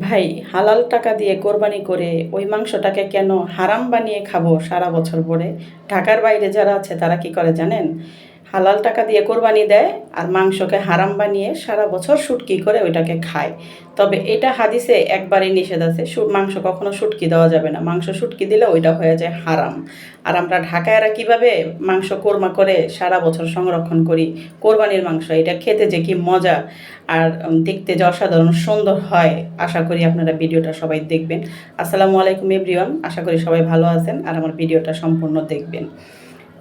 ভাই, হালাল টাকা দিয়ে কোরবানি করে ওই মাংসটাকে কেন হারাম বানিয়ে খাব সারা বছর পরে? ঢাকার বাইরে যারা আছে তারা কি করে জানেন? হালাল টাকা দিয়ে কোরবানি দেয় আর মাংসকে হারাম বানিয়ে সারা বছর শুটকি করে ওইটাকে খায়। তবে এটা হাদিসে একবারই নিষেধ আছে মাংস কখনো শুটকি দেওয়া যাবে না। মাংস শুটকি দিলে ওইটা হয়ে যায় হারাম। আর আমরা ঢাকায়রা কীভাবে মাংস কোরমা করে সারা বছর সংরক্ষণ করি? কোরবানির মাংস, এটা খেতে যে কি মজা। আর দেখতে যে অসাধারণ সুন্দর হয়, আশা করি আপনারা ভিডিওটা সবাই দেখবেন। আসসালামু আলাইকুম, এভরিওয়ান। আশা করি সবাই ভালো আছেন আর আমার ভিডিওটা সম্পূর্ণ দেখবেন।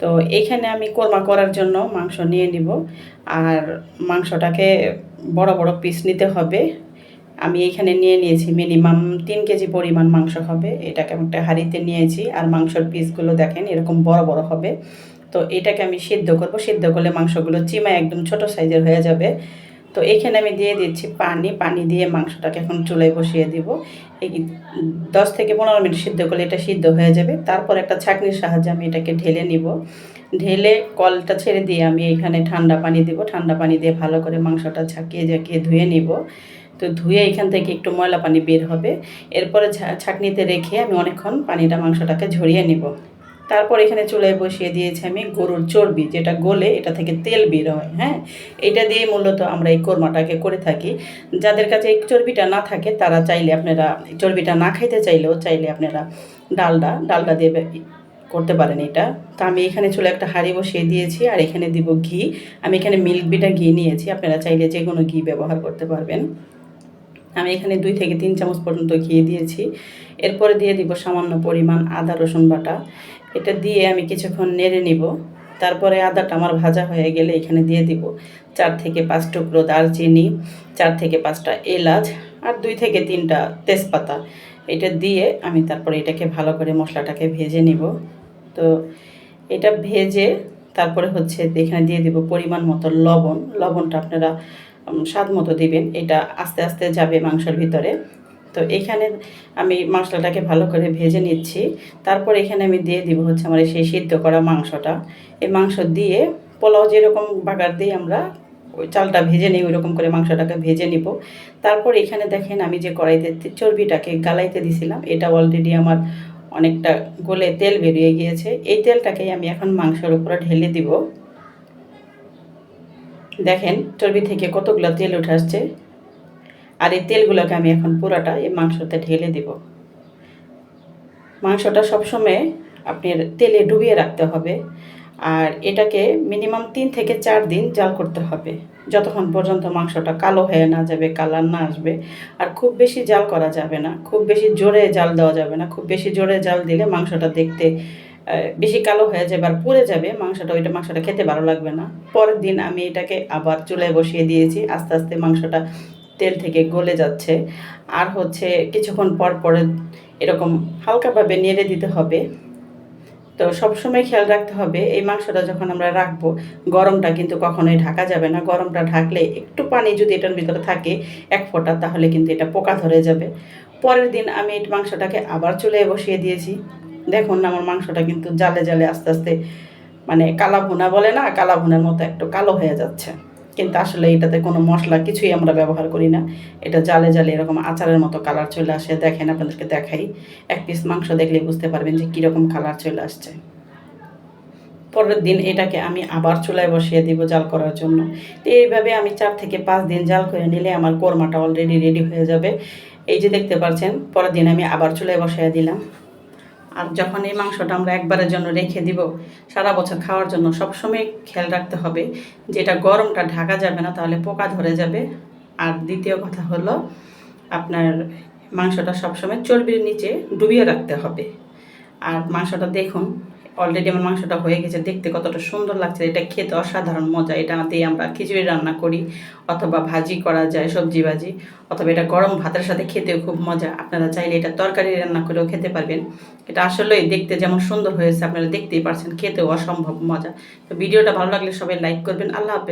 তো এইখানে আমি কোরমা করার জন্য মাংস নিয়ে নিব। আর মাংসটাকে বড় বড় পিস নিতে হবে। আমি এখানে নিয়ে নিয়েছি মিনিমাম তিন কেজি পরিমাণ মাংস হবে। এটাকে আমি একটা হাঁড়িতে নিয়েছি। আর মাংসর পিসগুলো দেখেন, এরকম বড় বড় হবে। তো এটাকে আমি সিদ্ধ করব। সিদ্ধ করলে মাংসগুলো চিমা একদম ছোট সাইজের হয়ে যাবে। তো এখানে আমি দিয়ে দিচ্ছি পানি পানি দিয়ে মাংসটাকে এখন চুলায় বসিয়ে দিব। এই দশ থেকে পনেরো মিনিট সিদ্ধ করলে এটা সিদ্ধ হয়ে যাবে। তারপর একটা ছাঁকনির সাহায্যে আমি এটাকে ঢেলে নিব। ঢেলে কলটা ছেড়ে দিয়ে আমি এখানে ঠান্ডা পানি দিব। ঠান্ডা পানি দিয়ে ভালো করে মাংসটা ঝাঁকিয়ে ঝাঁকিয়ে ধুয়ে নিব। তো ধুয়ে এখান থেকে একটু ময়লা পানি বের হবে। এরপরে ছাঁকনিতে রেখে আমি অনেকক্ষণ পানিটা মাংসটাকে ঝরিয়ে নিব। তারপর এখানে চুলায় বসিয়ে দিয়েছি আমি গরুর চর্বি, যেটা গলে এটা থেকে তেল বের হয় হ্যাঁ? এটা দিয়ে মূলত আমরা এই কোরমাটাকে করে থাকি। যাদের কাছে এই চর্বিটা না থাকে, তারা চাইলে আপনারা চর্বিটা না খাইতে চাইলেও চাইলে আপনারা ডালডা ডালডা দিয়ে করতে পারেন এটা। তো আমি এখানে চুলে একটা হাঁড়ি বসিয়ে দিয়েছি আর এখানে দিব ঘি। আমি এখানে মিল্ক বিটা ঘি নিয়েছি, আপনারা চাইলে যে কোনো ঘি ব্যবহার করতে পারবেন। আমি এখানে দুই থেকে তিন চামচ পর্যন্ত ঘি দিয়েছি। এরপরে দিয়ে দিব সামান্য পরিমাণ আদা রসুন বাটা। এটা দিয়ে আমি কিছুক্ষণ নেড়ে নিব। তারপরে আদাটা আমার ভাজা হয়ে গেলে এখানে দিয়ে দিব চার থেকে পাঁচ টুকরো দারচিনি, চার থেকে পাঁচটা এলাচ আর দুই থেকে তিনটা তেজপাতা। এটা দিয়ে আমি তারপরে এটাকে ভালো করে মশলাটাকে ভেজে নিব। তো এটা ভেজে তারপরে হচ্ছে এখানে দিয়ে দিব পরিমাণ মতো লবণ। লবণটা আপনারা স্বাদ মতো দিবেন। এটা আস্তে আস্তে যাবে মাংসের ভিতরে। তো এখানে আমি মশলাটাকে ভালো করে ভেজে নিচ্ছি। তারপর এখানে আমি দিয়ে দিব হচ্ছে আমার সেই সিদ্ধ করা মাংসটা। এই মাংস দিয়ে পোলাও যেরকম বাগার দিয়ে আমরা ওই চালটা ভেজে নিই ওই রকম করে মাংসটাকে ভেজে নিব। তারপর এখানে দেখেন আমি যে কড়াইতে চর্বিটাকে গালাইতে দিছিলাম, এটা অলরেডি আমার অনেকটা গলে তেল বেরিয়ে গিয়েছে। এই তেলটাকেই আমি এখন মাংসের উপরে ঢেলে দিব। দেখেন চর্বি থেকে কতগুলো তেল উঠে আসছে। আর এই তেলগুলোকে আমি এখন পুরোটা এই মাংসতে ঢেলে দিব। মাংসটা সবসময় আপনার তেলে ডুবিয়ে রাখতে হবে আর এটাকে মিনিমাম তিন থেকে চার দিন জাল করতে হবে। যতক্ষণ পর্যন্ত মাংসটা কালো হয়ে না যাবে, কালার না আসবে, আর খুব বেশি জাল করা যাবে না। খুব বেশি জোরে জাল দেওয়া যাবে না। খুব বেশি জোরে জাল দিলে মাংসটা দেখতে বেশি কালো হয়ে যাবে আর পুড়ে যাবে। মাংসটা, ওইটা মাংসটা খেতে ভালো লাগবে না। পরের দিন আমি এটাকে আবার চুলায় বসিয়ে দিয়েছি। আস্তে আস্তে মাংসটা তেল থেকে গলে যাচ্ছে। আর হচ্ছে কিছুক্ষণ পর পরে এরকম হালকাভাবে নেড়ে দিতে হবে। তো সবসময় খেয়াল রাখতে হবে, এই মাংসটা যখন আমরা রাখব, গরমটা কিন্তু কখনোই ঢাকা যাবে না। গরমটা ঢাকলে একটু পানি যদি এটার ভিতরে থাকে, এক ফোঁটা, তাহলে কিন্তু এটা পোকা ধরে যাবে। পরের দিন আমি এই মাংসটাকে আবার চুলায় বসিয়ে দিয়েছি। দেখুন আমার মাংসটা কিন্তু জালে জালে আস্তে আস্তে মানে কালা ভুনা বলে না কালা ভুনার মতো একটু কালো হয়ে যাচ্ছে। কিন্তু আসলে এটাতে কোনো মশলা কিছুই আমরা ব্যবহার করি না। এটা জালে জালে এরকম আচারের মতো কালার চলে আসে। দেখেন আপনাদেরকে দেখাই। এক পিস মাংস দেখলে বুঝতে পারবেন যে কীরকম কালার চলে আসছে। পরের দিন এটাকে আমি আবার চুলায় বসিয়ে দিব জাল করার জন্য। তো এইভাবে আমি চার থেকে পাঁচ দিন জাল করে নিলে আমার কোরমাটা অলরেডি রেডি হয়ে যাবে। এই যে দেখতে পাচ্ছেন, পরের দিন আমি আবার চুলায় বসিয়ে দিলাম। আর যখন এই মাংসটা আমরা একবারের জন্য রেখে দিব, সারা বছর খাওয়ার জন্য সবসময় খেয়াল রাখতে হবে যে এটা গরমটা ঢাকা যাবে না, তাহলে পোকা ধরে যাবে। আর দ্বিতীয় কথা হলো, আপনার মাংসটা সবসময় চর্বির নিচে ডুবিয়ে রাখতে হবে। আর মাংসটা দেখুন অলরেডি আমার মাংসটা হয়ে গেছে, দেখতে কতটা সুন্দর লাগছে, এটা খেতে অসাধারণ মজা, এটা দিয়ে আমরা খিচুড়ি রান্না করি অথবা ভাজি করা যায়, সবজি ভাজি, অথবা এটা গরম ভাতের সাথে খেতেও খুব মজা, আপনারা চাইলে এটা তরকারি রান্না করেও খেতে পারবেন। এটা আসলেই দেখতে যেমন সুন্দর হয়েছে, আপনারা দেখতেই পারছেন, খেতেও অসম্ভব মজা। তো ভিডিওটা ভালো লাগলে সবাই লাইক করবেন, আল্লাহ হাফেজ।